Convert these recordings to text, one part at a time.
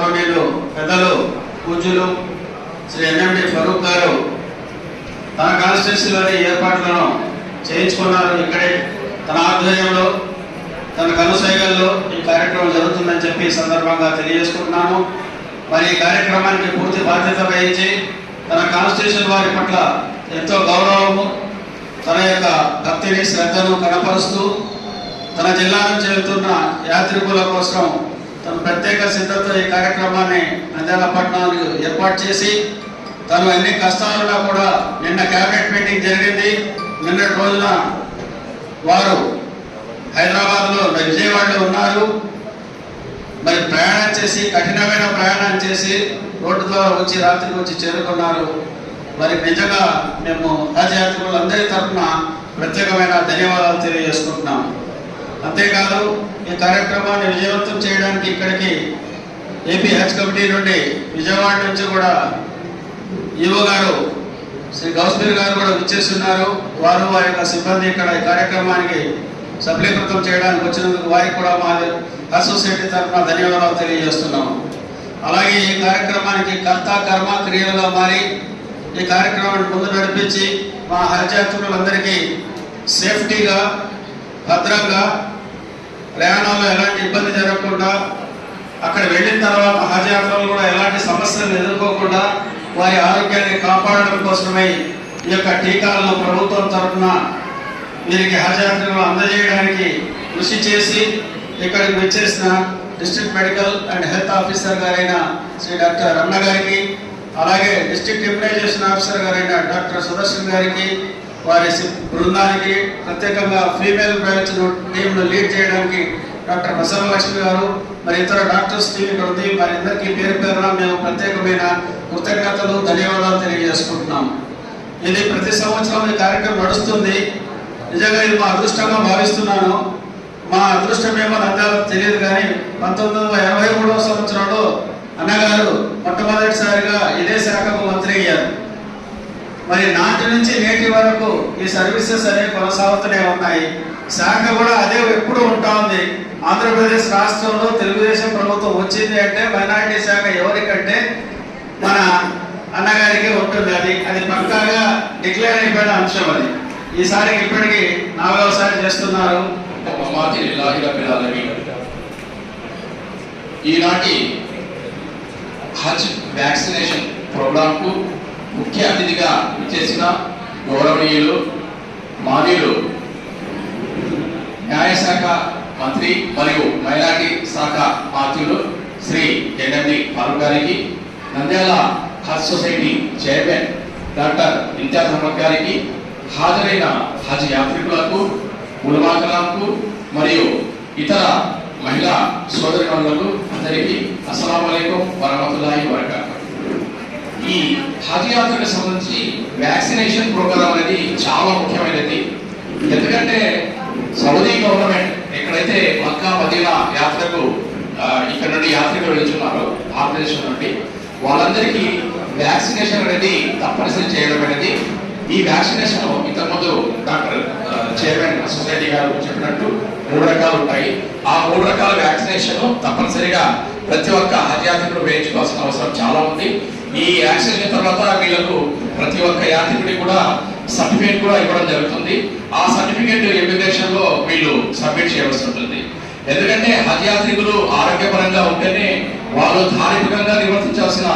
గౌరవనీయులు పెద్దలు పూజలు శ్రీ ఎన్ఎండి ఫరూక్ గారు తన కాన్స్టిట్యూన్సీలోని ఏర్పాట్లను చేయించుకున్నారు. ఇక్కడే తన ఆధ్వర్యంలో తన కనుసైగల్లో ఈ కార్యక్రమం జరుగుతుందని చెప్పి సందర్భంగా తెలియజేసుకుంటున్నాను మరి ఈ కార్యక్రమానికి పూర్తి బాధ్యత వహించి తన కాన్స్టిట్యూషన్ వారి పట్ల ఎంతో గౌరవము తన యొక్క భక్తిని శ్రద్ధను కనపరుస్తూ తన జిల్లా నుంచి వెళ్తున్న యాత్రికుల కోసం ప్రత్యేక సిద్ధతో ఈ కార్యక్రమాన్ని నంద్యాల పట్టణానికి ఏర్పాటు చేసి తను ఎన్ని కష్టాలున్నా కూడా నిన్న క్యాబినెట్ మీటింగ్ జరిగింది. నిన్నటి రోజున వారు హైదరాబాద్లో విజయవాడలో ఉన్నారు. మరి ప్రయాణం చేసి కఠినమైన ప్రయాణం చేసి రోడ్డు ద్వారా వచ్చి రాత్రికి వచ్చి చేరుకున్నారు. మరి నిజంగా మేము హజ్ యాత్రికులందరి తరఫున ప్రత్యేకమైన ధన్యవాదాలు తెలియజేసుకుంటున్నాము. అంతేకాదు ఈ కార్యక్రమాన్ని విజయవంతం చేయడానికి ఇక్కడికి ఏపీ హజ్ కమిటీ నుండి విజయవాడ నుంచి కూడా ఈవో గారు శ్రీ గౌస్మీర్ గారు కూడా విచ్చేస్తున్నారు. వారు వారి యొక్క సిబ్బంది ఇక్కడ ఈ కార్యక్రమానికి సఫలీకృతం చేయడానికి వచ్చినందుకు వారికి కూడా మా అసోసియేటీ తరఫున ధన్యవాదాలు తెలియజేస్తున్నాము. అలాగే ఈ కార్యక్రమానికి కర్త కర్మ క్రియలుగా మారి ఈ కార్యక్రమాన్ని ముందు నడిపించి మా హరియాత్రులందరికీ సేఫ్టీగా భద్రంగా ప్రయాణంలో ఎలాంటి ఇబ్బంది జరగకుండా అక్కడ వెళ్ళిన తర్వాత హజయాత్రలు కూడా ఎలాంటి సమస్యలను ఎదుర్కోకుండా వారి ఆరోగ్యాన్ని కాపాడడం కోసమై ఈ యొక్క టీకాలను ప్రభుత్వం తరఫున వీరికి హజయాత్రలు అందజేయడానికి కృషి చేసి ఇక్కడికి వచ్చేసిన district medical and health officer గారైన శ్రీ డాక్టర్ రమణ గారికి అలాగే డిస్ట్రిక్ట్ ఇమ్యునైజేషన్ ఆఫీసర్ గారైన డాక్టర్ సుదర్శన్ గారికి వారి బృందానికి ప్రత్యేకంగా ఫీమేల్ బ్రాంచ్ టీంను లీడ్ చేయడానికి డాక్టర్ బసవలక్ష్మి గారు మరి ఇతర డాక్టర్స్ టీం ఇక్కడ ఉంది. మరి ఇద్దరికీ పేరు పేరున మేము ప్రత్యేకమైన కృతజ్ఞతలు ధన్యవాదాలు తెలియజేసుకుంటున్నాం. ఇది ప్రతి సంవత్సరం ఈ కార్యక్రమం నడుస్తుంది. నిజంగా ఇది మా అదృష్టంగా భావిస్తున్నాను. మా అదృష్టం ఏమో నందాలు తెలియదు కానీ పంతొమ్మిది వందల ఎనభై మూడవ సంవత్సరంలో అన్నగారు మొట్టమొదటిసారిగా ఇదే శాఖకు మంత్రి అయ్యారు. మరి నాటి నుంచి నేటి వరకు ఈ సర్వీసెస్ అనేవి కొనసాగుతూనే ఉన్నాయి. శాఖ కూడా అదే ఎప్పుడు ఉంటా ఉంది. ఆంధ్రప్రదేశ్ రాష్ట్రంలో తెలుగుదేశం ప్రభుత్వం వచ్చింది అంటే మైనారిటీ శాఖ ఎవరికంటే మన అన్నగారికి ఉంటుంది అది. అది పక్కాగా డిక్లేర్ అయిపోయిన అంశం అది. ఈసారి ఇప్పటికీ నాలుగవసారి చేస్తున్నారు. ఈనాటి హజ్ వ్యాక్సినేషన్ ప్రోగ్రాంకు ముఖ్య అతిథిగా చేసిన గౌరవనీయులు మాన్యులు న్యాయశాఖ మంత్రి మరియు మైనార్టీ శాఖ మంత్రులు శ్రీ జగన్ని ఫారూక్ గారికి నంద్యాల హజ్ society chairman doctor Imtiaz Ahmed గారికి హాజరైన హజ్ యాత్రికులకు ఉలమాకలాంకు మరియు ఇతర మహిళా సోదరి అందరికీ అస్సలం అయికం వరహమతుల్లాహి వరకాతు ఈ హజ్ యాత్రకు సంబంధించి వ్యాక్సినేషన్ ప్రోగ్రామ్ అనేది చాలా ముఖ్యమైనది. ఎందుకంటే సౌదీ గవర్నమెంట్ ఎక్కడైతే మక్కా మదీనా యాత్రకు ఇక్కడ నుండి యాత్రికులు వెళ్తున్నారో భారతదేశం నుండి వాళ్ళందరికీ వ్యాక్సినేషన్ అనేది తప్పనిసరి చేయడం అనేది ఈ వ్యాక్సినేషన్ ఇంతకుముందు డాక్టర్ చైర్మన్ సొసైటీ గారు చెప్పినట్టు మూడు రకాలు ఉంటాయి. ఆ మూడు రకాల వ్యాక్సినేషన్ తప్పనిసరిగా ప్రతి ఒక్క హజ్ యాత్రికుడు వేయించుకోవాల్సిన అవసరం చాలా ఉంది. ఈ యాక్సిడెంట్ తర్వాత వీళ్ళకు ప్రతి ఒక్క యాత్రికుడికి కూడా సర్టిఫికేట్ కూడా ఇవ్వడం జరుగుతుంది. ఆ సర్టిఫికేట్ ఇమిగ్రేషన్లో వీళ్ళు సబ్మిట్ చేయవలసి ఉంటుంది. ఎందుకంటే హజ్ యాత్రికులు ఆరోగ్యపరంగా ఉంటేనే వాళ్ళు ధార్మికంగా నిర్వర్తించాల్సిన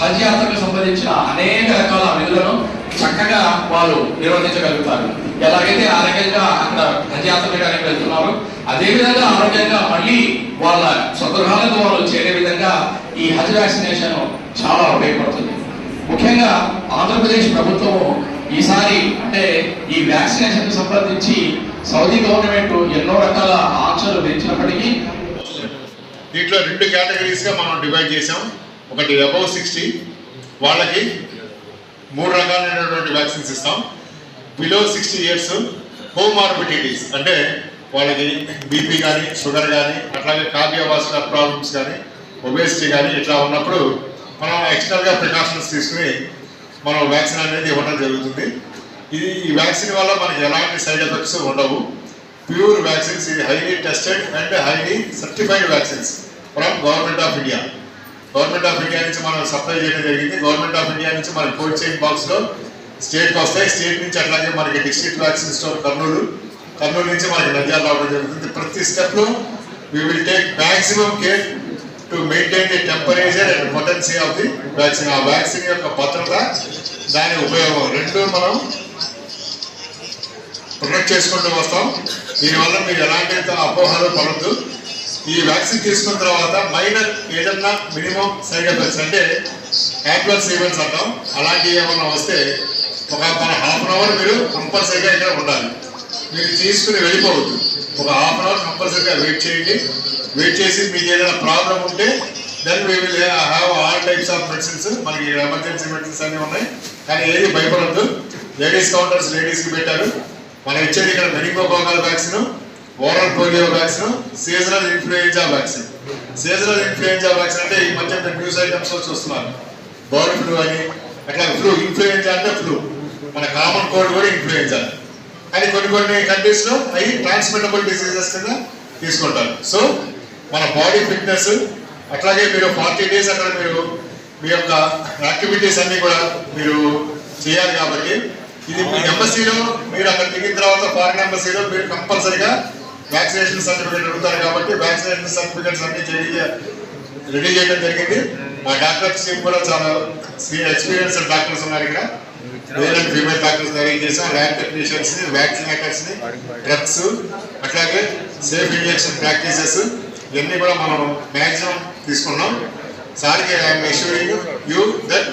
హజ్ యాత్రకు సంబంధించిన అనేక రకాల విధులను చక్కగా వాళ్ళు నిర్వర్తించగలుగుతారు. ఎలాగైతే ఆరోగ్యంగా అక్కడ హజ్ యాత్ర వెళ్తున్నారు అదేవిధంగా ఆరోగ్యంగా మళ్ళీ వాళ్ళ స్వగృహాలకు వాళ్ళు చేరే విధంగా ఈ హజ్ వ్యాక్సినేషన్ చాలా ఉపయోగపడుతుంది. ముఖ్యంగా ఆంధ్రప్రదేశ్ ప్రభుత్వం ఈసారి అంటే ఈ వ్యాక్సినేషన్ సంబంధించి సౌదీ గవర్నమెంట్ ఎన్నో రకాల ఆంక్షలు విధించినప్పటికీ దీంట్లో రెండు కేటగిరీస్గా మనం డివైడ్ చేసాం ఒకటి అబౌవ్ సిక్స్టీ. వాళ్ళకి మూడు రకాలైనటువంటి వ్యాక్సిన్స్ ఇస్తాం. బిలో సిక్స్టీ ఇయర్స్ కోమార్బిడిటీస్ అంటే వాళ్ళకి బీపీ కానీ షుగర్ కానీ అట్లాగే కార్డియోవాస్కులర్ ప్రాబ్లమ్స్ కానీ ఒబేసిటీ కానీ ఇట్లా ఉన్నప్పుడు మనం ఎక్స్టర్నల్గా ప్రికాషన్స్ తీసుకుని మనం వ్యాక్సిన్ అనేది ఇవ్వడం జరుగుతుంది. ఇది ఈ వ్యాక్సిన్ వల్ల మనకి ఎలాంటి సైడ్ ఎఫెక్ట్స్ ఉండవు. ప్యూర్ వ్యాక్సిన్స్ ఇది highly tested and highly certified vaccines from government of India government of India నుంచి మనం సప్లై చేయడం జరిగింది. గవర్నమెంట్ ఆఫ్ ఇండియా నుంచి మన కోల్డ్ చైన్ బాక్స్లో స్టేట్కి వస్తాయి. స్టేట్ నుంచి అట్లాగే మనకి district vaccine store Kurnool. Kurnool నుంచి మనకి నంద్యాల రావడం జరుగుతుంది. ప్రతి స్టెప్లో will take take care to maintain the temperature and potency of the vaccine ఆ వ్యాక్సిన్ యొక్క భద్రత దాని ఉపయోగం రెండు మనం ప్రొటెక్ట్ చేసుకుంటూ వస్తాం. దీనివల్ల మీరు ఎలాంటి అపోహలు పడద్దు. ఈ వ్యాక్సిన్ తీసుకున్న తర్వాత మైనర్ ఏదన్నా మినిమం సైడ్ ఎఫెక్ట్స్ అంటే యాంబులెన్స్ ఈవెంట్స్ అంటాం. అలాంటివి ఏమన్నా వస్తే ఒక మన హాఫ్ అన్ అవర్ మీరు కంపల్సరీగా ఇక్కడ ఉండాలి. మీరు తీసుకుని వెళ్ళిపోవద్దు. ఒక హాఫ్ అన్ అవర్ కంపల్సరీగా వెయిట్ చేయండి. వెయిట్ చేసి మీకు ఏదైనా ప్రాబ్లం ఉంటే then we will have all types of medicines మనకి ఎమర్జెన్సీ మెడిసిన్స్ అన్నీ ఉన్నాయి. కానీ ఏది భయపడద్దు. లేడీస్ కౌంటర్స్ లేడీస్కి పెట్టారు. మనం ఇచ్చేది ఇక్కడ meningococcal vaccine oral polio vaccine seasonal influenza vaccine seasonal influenza vaccine అంటే ఈ మధ్య న్యూస్ ఐటమ్స్లో చూస్తున్నారు బర్డ్ ఫ్లూ అని అట్లా ఫ్లూ ఇన్ఫ్లుయెంజా అంటే ఫ్లూ మన కామన్ కోల్డ్ కూడా ఇన్ఫ్లుయెంజా కానీ కొన్ని కొన్ని కంట్రీస్లో అవి ట్రాన్స్మిటబుల్ డిసీజెస్ కింద తీసుకుంటారు. సో మన బాడీ ఫిట్నెస్ అట్లాగే మీరు ఫార్టీ డేస్ అక్కడ మీరు మీ యొక్క యాక్టివిటీస్ అన్ని కూడా మీరు చేయాలి కాబట్టి ఇది మీ ఎంబసీలో మీరు అక్కడ దిగిన తర్వాత ఫారిన్ ఎంబసీలో మీరు కంపల్సరిగా వ్యాక్సినేషన్ సర్టిఫికేట్ అడుగుతారు కాబట్టి వ్యాక్సినేషన్ సర్టిఫికేట్స్ అన్ని రెడీ రెడీ చేయడం జరిగింది. మా డాక్టర్స్ కూడా చాలా ఎక్స్పీరియన్స్ డాక్టర్స్ ఉన్నారు ఇక్కడ. Male and female doctors arrange చేసాం ల్యాబ్ టెక్నీషియన్స్ని వ్యాక్సినేటర్స్ని డ్రగ్స్ అట్లాగే సేఫ్ ఇంజెక్షన్ ప్రాక్టీసెస్ ఇవన్నీ కూడా మనం మ్యాక్సిమం తీసుకున్నాం. సార్కి ఐఎమ్ ఇష్యూరింగ్ యూ దట్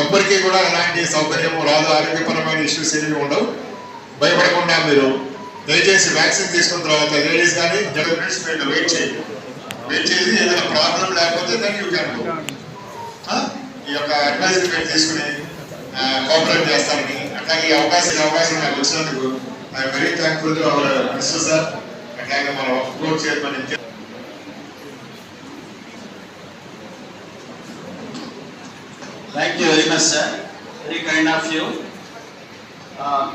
ఎవ్వరికి కూడా ఎలాంటి సౌకర్యము రాదు. ఆరోగ్యపరమైన ఇష్యూస్ ఏమి ఉండవు. భయపడకుండా మీరు దయచేసి వ్యాక్సిన్ తీసుకున్న తర్వాత లేడీస్ కానీ జనరల్స్ మీరు వెయిట్ చేయండి. వెయిట్ చేసి ఏదైనా ప్రాబ్లం లేకపోతే దాన్ని యూ క్యాన్ ఈ యొక్క అడ్వైస్ మీరు తీసుకుని కోఆపరేట్ చేస్తామని అట్లాగే ఈ అవకాశం అవకాశం నాకు వచ్చినందుకు I'm very thankful to our mister sir అట్లాగే మన court chairman thank you very much sir very kind of you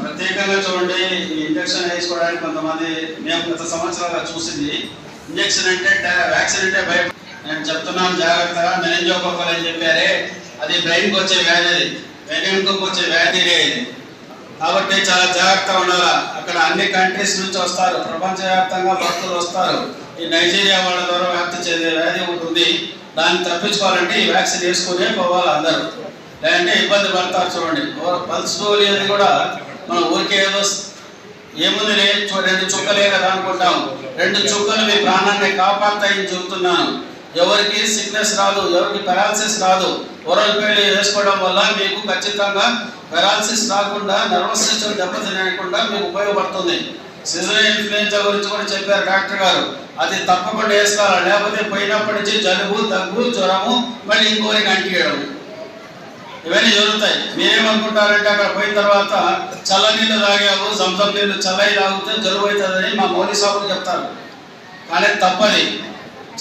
ప్రత్యేకంగా చూడండి ఈ ఇంజక్షన్ వేసుకోవడానికి కొంతమంది మేము గత సంవత్సరాలుగా చూసింది. ఇంజక్షన్ అంటే వ్యాక్సిన్ అంటే భయం. నేను చెప్తున్నాను జాగ్రత్తగా మెనింజోకోకల్ అని చెప్పారే. అది బ్రెయిన్కి వచ్చే వ్యాధి అది. వెనుకకు వచ్చే వ్యాధి ఇది. కాబట్టి చాలా జాగ్రత్తగా ఉండాలి. అక్కడ అన్ని కంట్రీస్ నుంచి వస్తారు. ప్రపంచవ్యాప్తంగా భక్తులు వస్తారు. ఈ నైజీరియా వాళ్ళ ద్వారా వ్యాప్తి చెందే వ్యాధి ఉంటుంది దాన్ని తప్పించుకోవాలంటే ఈ వ్యాక్సిన్ వేసుకునే పోవాలి అందరూ. లేదంటే ఇబ్బంది పడతారు చూడండి. పల్స్ పోలియో కూడా మనం ఊరికే ఏదో ఏముంది లే రెండు చుక్కలే కదా అనుకుంటాం. రెండు చుక్కలు మీ ప్రాణాన్ని కాపాడతాయని చెబుతున్నాను. ఎవరికి సిక్నెస్ రాదు ఎవరికి పెరాలసిస్ రాదు ఓరల్ పేలి వేసుకోవడం వల్ల మీకు ఖచ్చితంగా పెరాలసిస్ రాకుండా నర్వస్ సిస్టమ్ దెబ్బతినకుండా మీకు ఉపయోగపడుతుంది. సిజరల్ ఇన్ఫ్లుయెన్జా గురించి కూడా చెప్పారు డాక్టర్ గారు. అది తప్పకుండా వేసుకోవాలి లేకపోతే పోయినప్పటి నుంచి జలుబు దగ్గు జ్వరము మళ్ళీ ఇంకోరికి అంటియడం ఇవన్నీ జరుగుతాయి. మీరేమనుకుంటారంటే అక్కడ పోయిన తర్వాత చల్ల నీళ్ళు తాగావు సంసం నీళ్ళు చల్లవి తాగితే జలుబు అవుతుందని మా మోదీ సాబులు చెప్తారు. కానీ తప్పది.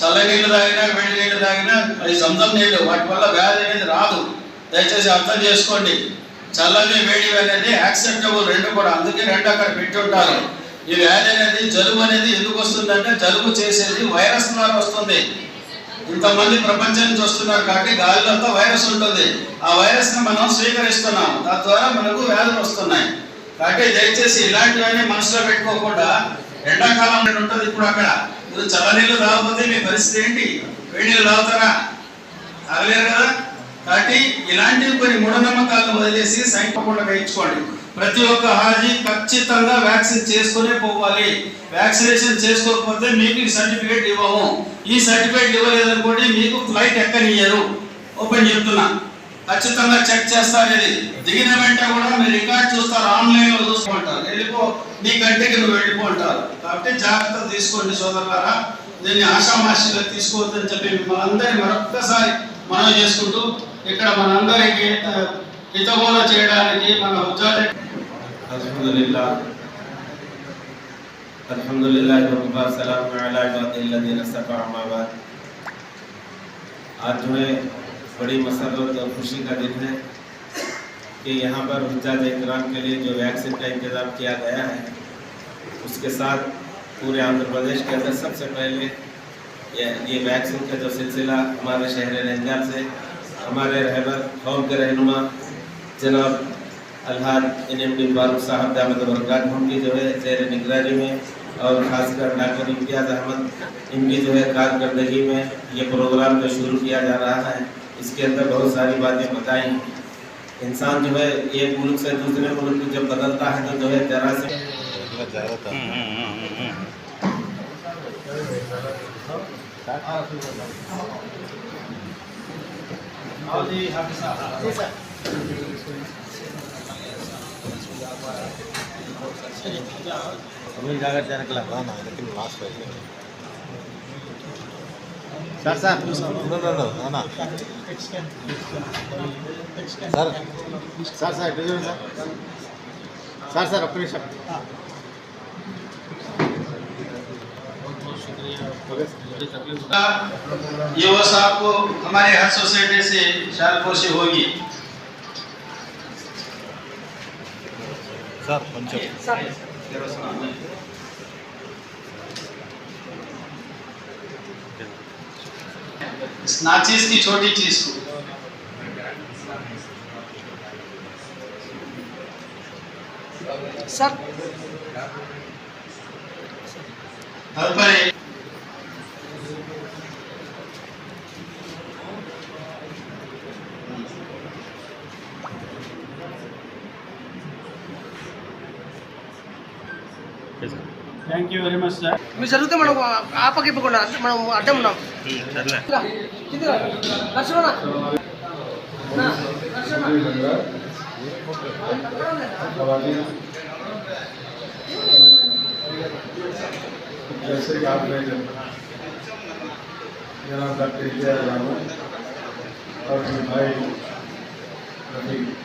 చల్ల నీళ్ళు తాగినా వేడి నీళ్ళు తాగినా అది సంసం నీళ్ళు వాటి వల్ల వ్యాధి అనేది రాదు. దయచేసి అర్థం చేసుకోండి. చల్లని వేడివి అనేది యాక్సెప్టబుల్ రెండు కూడా. అందుకే రెండు అక్కడ పెట్టి ఉంటారు. ఈ వ్యాధి అనేది జలుబు అనేది ఎందుకు వస్తుందంటే జలుబు చేసేది వైరస్ ద్వారా వస్తుంది. ఇంతమంది ప్రపంచం నుంచి వస్తున్నారు కాబట్టి గాలిలో అంతా వైరస్ ఉంటుంది. ఆ వైరస్ని మనం స్వీకరిస్తున్నాం తద్వారా మనకు వ్యాధులు వస్తున్నాయి. కాబట్టి దయచేసి ఇలాంటివన్నీ మనసులో పెట్టుకోకుండా ఎండాకాలం అనేది ఉంటుంది ఇప్పుడు అక్కడ. మీరు చల్లనీళ్ళు రాకపోతే మీ పరిస్థితి ఏంటి? వేడి నీళ్ళు తాగుతారా? తాగలేరు కదా? కాబట్టి ఇలాంటివి కొన్ని మూఢనమ్మకాలను వదిలేసి సంఖ్యకుండా వేయించుకోండి. ప్రతి ఒక్క హాజీ ఖచ్చితంగా వ్యాక్సిన్ చేసుకునే పోవాలి. వ్యాక్సినేషన్ చేసుకోకపోతే మీకు ఈ సర్టిఫికేట్ ఇవ్వము. ఈ సర్టిఫికేట్ ఇవ్వలేదనుకోండి మీకు ఫ్లైట్ ఎక్కనియ్యరు. ఓపెన్ చెప్తున్నా. ఖచ్చితంగా చెక్ చేస్తారు ఇది దిగిన వెంటనే కూడా మీరు రికార్డ్ చూస్తారు. ఆన్లైన్లో చూసుకుంటారు వెళ్ళిపో. నీ కంటికి నువ్వు వెళ్ళిపోంటారు కాబట్టి జాగ్రత్త తీసుకోండి సోదరులారా. దీన్ని ఆషామాషిగా తీసుకోవద్దని చెప్పి మిమ్మల్ని అందరినీ మరొక్కసారి మనం చేసుకుంటూ ఇక్కడ మనందరికీ హితబోధ చేయడానికి మన ఉద్యోగ अल्हम्दुलिल्लाह अल्हम्दुलिल्लाह रब्बिल सलाम अला इबादिल्लज़ीन इस्तफ़ा अम्मा बाद आज जो है, बड़ी मसरत और खुशी का दिन है कि यहाँ पर हुज्जाज इकराम के लिए जो वैक्सीन का इंतज़ाम किया गया है, उसके साथ पूरे आंध्र प्रदेश के अंदर सबसे पहले ये वैक्सीन का जो सिलसिला हमारे शहर नंजाल से, हमारे रहबर, कौम के रहनुमा, जनाब अलहाज एन एम डी फारूक साहब दामद बरकात उनकी जो है शहर निगरानी में और खासकर डॉक्टर इम्तियाज़ अहमद इनकी जो है कारकर्दगी में ये प्रोग्राम जो शुरू किया जा रहा है इसके अंदर बहुत सारी बातें बताई इंसान जो है एक मुल्क से दूसरे मुल्क जब बदलता है तो जो है जरा से अभी जाकर निकला ना लेकिन लास्ट है। Sir sir. No no no ना ना सर सर सर डिजन सर। सर सर अपने शब्द। ये वो साहब को हमारे हर सोसाइटी से शाल से होगी। సార్ కొంచెం इस नाचीज की छोटी चीज को సార్ తదుపరి Thank you very much sir మీరు జరిగితే మనం ఆపకిప్పకుండా మనం అడ్డం ఉన్నాం కిందికి రా. లక్ష్మణ నా, లక్ష్మణ. जैसे कि आपने जनाब डॉक्टर इंडिया रावत और मेरे भाई रफीक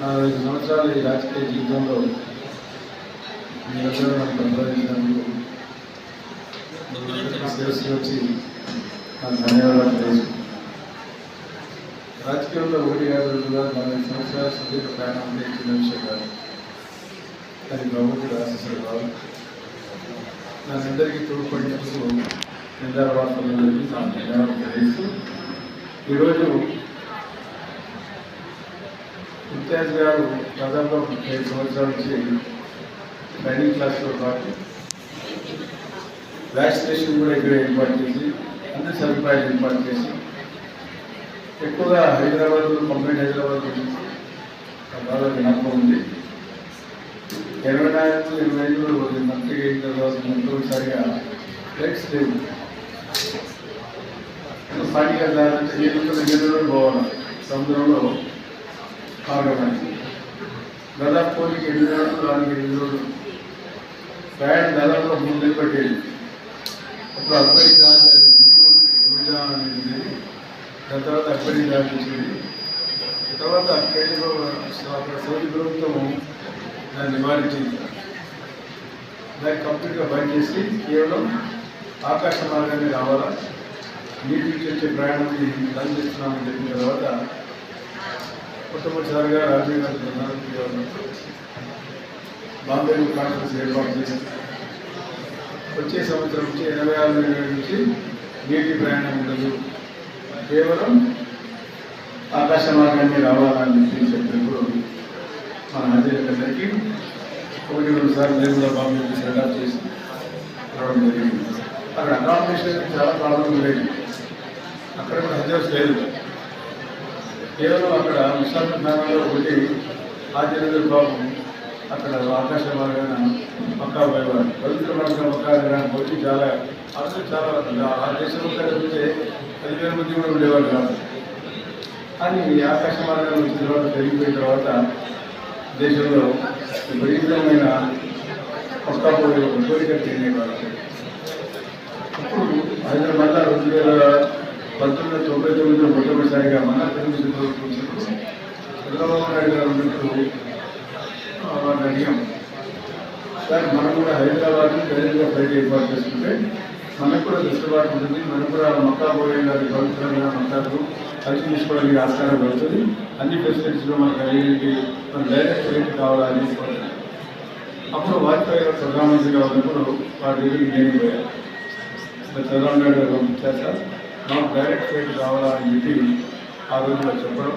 నలభై ఐదు సంవత్సరాల ఈ రాజకీయ జీవితంలో మీరందరూ నన్ను సంపాదించినందుకు శిరస్సు వచ్చి నాకు ధన్యవాదాలు తెలుసు రాజకీయంలో ఒకటి కాదు రెండు నలభై సంవత్సరాల సుదీర్ఘ ప్రయాణం అంటే చిన్న విషయం కాదు. అది ప్రభుత్వ ఆశిస్తారు కాదు. నన్నందరికీ తోడ్పడినందుకు నిందావాసులందరికీ నా ధన్యవాదాలు తెలుసు ఈరోజు ఇంతియాజ్ గారు దాదాపు ముప్పై సంవత్సరాల నుంచి ట్రైనింగ్ క్లాస్తో పాటు వ్యాక్సినేషన్ కూడా ఇక్కడ ఏర్పాటు చేసి అన్ని సదుపాయాలు ఏర్పాటు చేసి ఎక్కువగా హైదరాబాద్ కంప్లీట్ హైదరాబాద్ బాగా జ్ఞాపకం ఉంది. ఇరవై నాలుగు ఇరవై ఐదు మంత్రి అయిన తర్వాత మొట్టమొదటిసారిగా ఫ్లెక్స్ లేవు పార్టీ వెళ్ళాలంటే నీళ్ళతో నీళ్ళలో పోవాలి. సముద్రంలో మార్గమని దాదాపు కోరికి ఎన్ని రోజులు దానికి ఎన్ని రోజులు ప్రయాణం దాదాపు మూడు నెలలు పెట్టేది. అప్పుడు అబ్బాయి దాని ముందు ఊర్జా అనేది దాని తర్వాత అబ్బాయి దాని వచ్చింది తర్వాత కేంద్ర సౌదీ ప్రభుత్వం దాన్ని నివారించింది. దాన్ని కంప్లీట్గా బంద్ చేసి కేవలం ఆకాశ మార్గాన్ని రావాలా నీటి నుంచి వచ్చే ప్రయాణాన్ని బంద్ చేస్తున్నామని చెప్పిన తర్వాత మొట్టమొదటిసారిగా రాజీవ్ గాంధీ గారు బాంబే కాన్ఫరెన్స్ ఏర్పాటు చేశారు. వచ్చే సంవత్సరం నుంచి ఎనభై ఆరు వేల నుంచి నీటి ప్రయాణం ఉండదు. కేవలం ఆకాశ మార్గాన్ని రావాలని చెప్పి చెప్పినప్పుడు మన అధ్యక్షులందరికీ ఒకటి రెండు సార్లు నేను కూడా బాంబే సెటప్ చేసి రావడం జరిగింది. అక్కడ అకామిడేషన్ చాలా ప్రాబ్లం లేదు. అక్కడ కూడా హజర్స్ లేదు. కేవలం అక్కడ విశాఖపట్నంలో ఒకటి ఆచార్యుల బాబు అక్కడ ఆకాశ మార్గాన పక్కా పోయేవారు పవిత్ర మార్గం పక్కా వెళ్ళడానికి వచ్చి చాలా అసలు చాలా ఆ దేశంలో కలిపితే పదివేల మంది కూడా ఉండేవారు కాదు. కానీ ఆకాశ మార్గం వచ్చిన తర్వాత పెరిగిపోయిన తర్వాత దేశంలో విపరీతమైన పక్కా పోయే ఒక కోరిక తినేవారు ఇప్పుడు హైదరాబాద్ రెండు వేల పంతొమ్మిది తొంభై తొమ్మిది మొట్టమొదటిసారిగా మన తెలుగు వచ్చినప్పుడు చంద్రబాబు నాయుడు గారు ఉన్నట్టు వారిని అడిగాం. సార్ మనం కూడా హైదరాబాద్ డైరెక్ట్గా ఫ్లైట్ ఏర్పాటు చేసుకుంటే మనకు కూడా వెసులుబాటు ఉంటుంది. మనకు కూడా మొక్కా పోయే గారి పవిత్రంగా మక్కాకు కలిసి తీసుకోవడానికి ఆస్కారం పడుతుంది అన్ని ఫెసిలిటీస్లో మనకు అయ్యేటి మన డైరెక్ట్ ఫ్లైట్ కావాలని అప్పుడు వాజ్పేయి గారు ప్రధానమంత్రిగా ఉన్నప్పుడు వారి దగ్గరికి నేను పోయాను చంద్రబాబు నాయుడు గారు పంపించారు సార్? మాకు డైరెక్ట్ ఫ్లైట్ కావాలని చెప్పి ఆ రోజులో చెప్పడం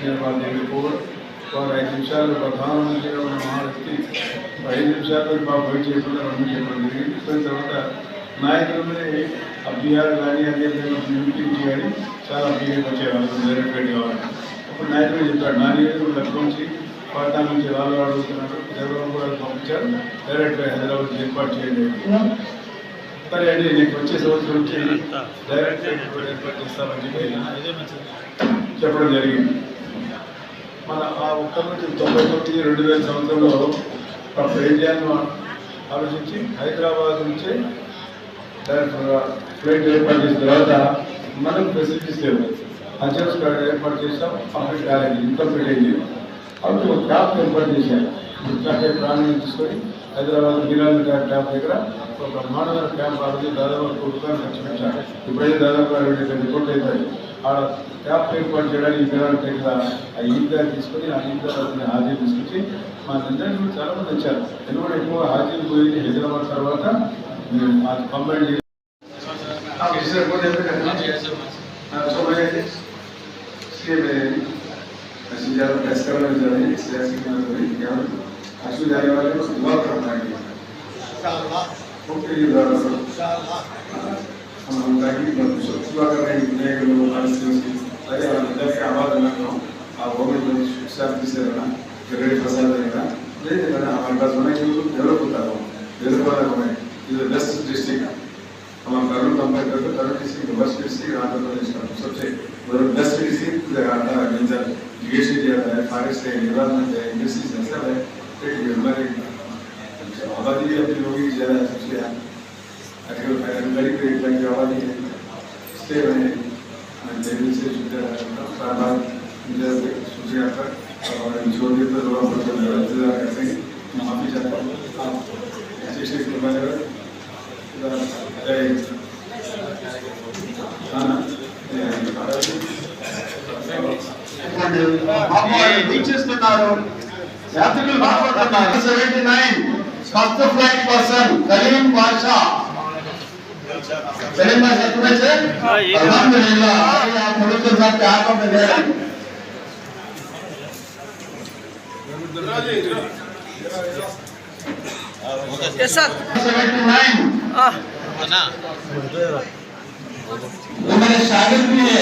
నేను వాళ్ళ దగ్గరికి పోవడం వారు ఐదు నిమిషాలు ప్రధానమంత్రిగా ఉన్న మా ఐదు నిమిషాలు మాకు వెయిట్ చేయకుండా రెండు చెప్పడం జరిగింది. దాని తర్వాత నాయకులని ఆ కానీ అదేవిధంగా యూపీ కానీ చాలా బీహార్ వచ్చేవాళ్ళు డైరెక్ట్ ఫ్లైట్ కావాలి. అప్పుడు నాయకుడు చెప్పాడు నా నియోజకవర్గం లక్ష్మించి నుంచి పాట్నా నుంచి వాళ్ళు అడుగుతున్నారు చంద్రబాబు గారు పంపించారు డైరెక్ట్ హైదరాబాద్ ఏర్పాటు చేయండి. సరే అండి నీకు వచ్చే సంవత్సరం నుంచి డైరెక్ట్ ఏర్పాటు చేస్తామని చెప్పి చెప్పడం జరిగింది. మన ఆ ఒక్క నుంచి తొంభై తొమ్మిది రెండు వేల సంవత్సరంలో అప్పుడు ఏం చేయాలని ఆలోచించి హైదరాబాద్ నుంచి డైరెక్ట్గా ఫ్లైట్ ఏర్పాటు చేసిన తర్వాత మనం ఫెసిలిటీస్ లేవు. హజర్స్ కార్డ్ ఏర్పాటు చేసాం కంప్లీట్ కాలేదు ఇన్కంప్లీట్ అయింది అప్పుడు క్యాబ్ ఏర్పాటు చేశాను ఇట్లాంటి ప్రాణం తీసుకొని హైదరాబాద్ నీలాంటి ట్యాప్ దగ్గర ఒక బ్రహ్మాండమైన క్యాంప్ ఆడింది దాదాపు ఒక రూపాయలు ఖర్చు పెట్టారు. ఇప్పుడైతే దాదాపు అరవై ఐదు అవుతాయి ఆ క్యాంప్ ఏర్పాటు చేయడానికి నీలాంటి దగ్గర ఆ ఈద్గా తీసుకొని ఆ ఈద్గా హాజీ తీసుకొచ్చి మా నిజానికి చాలామంది వచ్చారు. ఎందుకంటే ఎక్కువ హాజీలు పోయింది హైదరాబాద్ తర్వాత పంబండి సీఎం ప్రెస్ కన్వెన్స్ కానీ సిఆర్సీ కానీ अशी जानेवारी सुरुवात करण्यात येईल खूप केली जात असं म्हणताही सुरुवात करण्याची विनायक लोकांची ಅದೇ ಅವ್ರ ವಿದ್ಯಾರ್ಥಿ ಆವಾಗ ನಾನು ಆ ಹೋಗಿದ್ದು ಶಿಕ್ಷಾರ್ಥಿಸಿರೋಣ ಕೆರಳಿ ಪ್ರಸಾದ ಇಲ್ಲ ಏನಿಲ್ಲ ಅಮರ್ಕಾಸ್ ಮನೆ ಇವರು ಹೇಳ್ಕೊತಾರ ಎದುರುಬಾರ ಮನೆ ಇದು ಬೆಸ್ಟ್ ಡಿಸ್ಟಿಕ್ ನಮ್ಮ Kurnool compare Kurnool district best district Andhra Pradesh subject ಒಂದು ಬೆಸ್ಟ್ ಡಿಸ್ಟಿಕ್ ಅಂತ ಗಿರಿಜಾರ್ ಜಿಎಸ್ಟಿ ಫಾರೆಸ್ಟ್ ಇಂಡಸ್ಟ್ರೀಸ್ ಅಷ್ಟೇ వీక్షిస్తున్నారు యాత్రికులు బాగుపడుతున్నారు seventy nine first flight person Kaleem Basha Karim Badshah तुम्हें से अल्हम्दुलिल्लाह अभी आप मुल्क के साथ क्या काम में दे रहे हैं ఎస్ సార్ 79 ఆ, वो मेरे शागिर्द भी है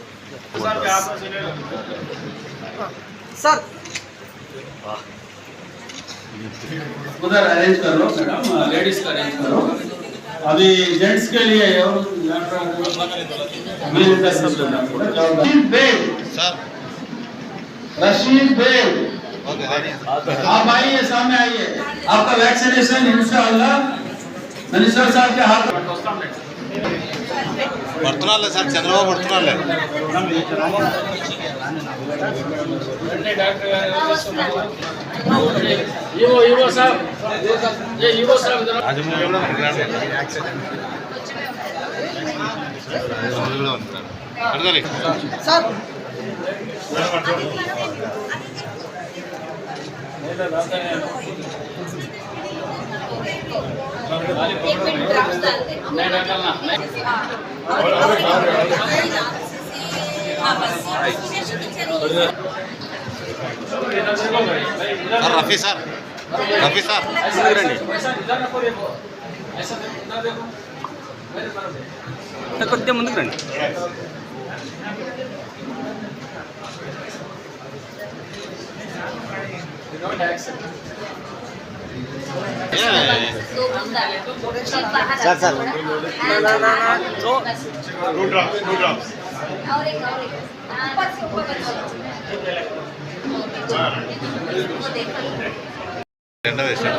सर उधर अरेंज करो मैडम लेडीज़ का अरेंज करो। अभी जेंट्स के लिए रशीद बेग आप आइए सामने आइए। आपका वैक्सीनेशन इंशाल्लाह मिनिस्टर साहब के हाथ పడుతున్నారులే సార్ చంద్రబాబు పడుతున్నారులే. అడగాలి sir. Sir Rafi sir. Rafi sir చూడండి. కొద్దిగా ముందుకు రండి. సార్ సార్ నా నా నా నా so two drops two drops और एक और एक ऊपर से ऊपर कर वो देखो టెండర్ వేసాడు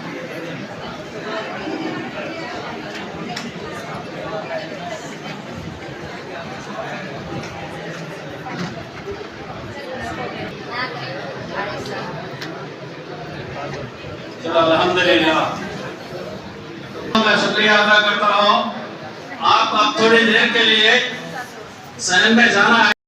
मैं शुक्रिया अदा करता हूँ। आप थोड़ी देर के लिए सहन में जाना है।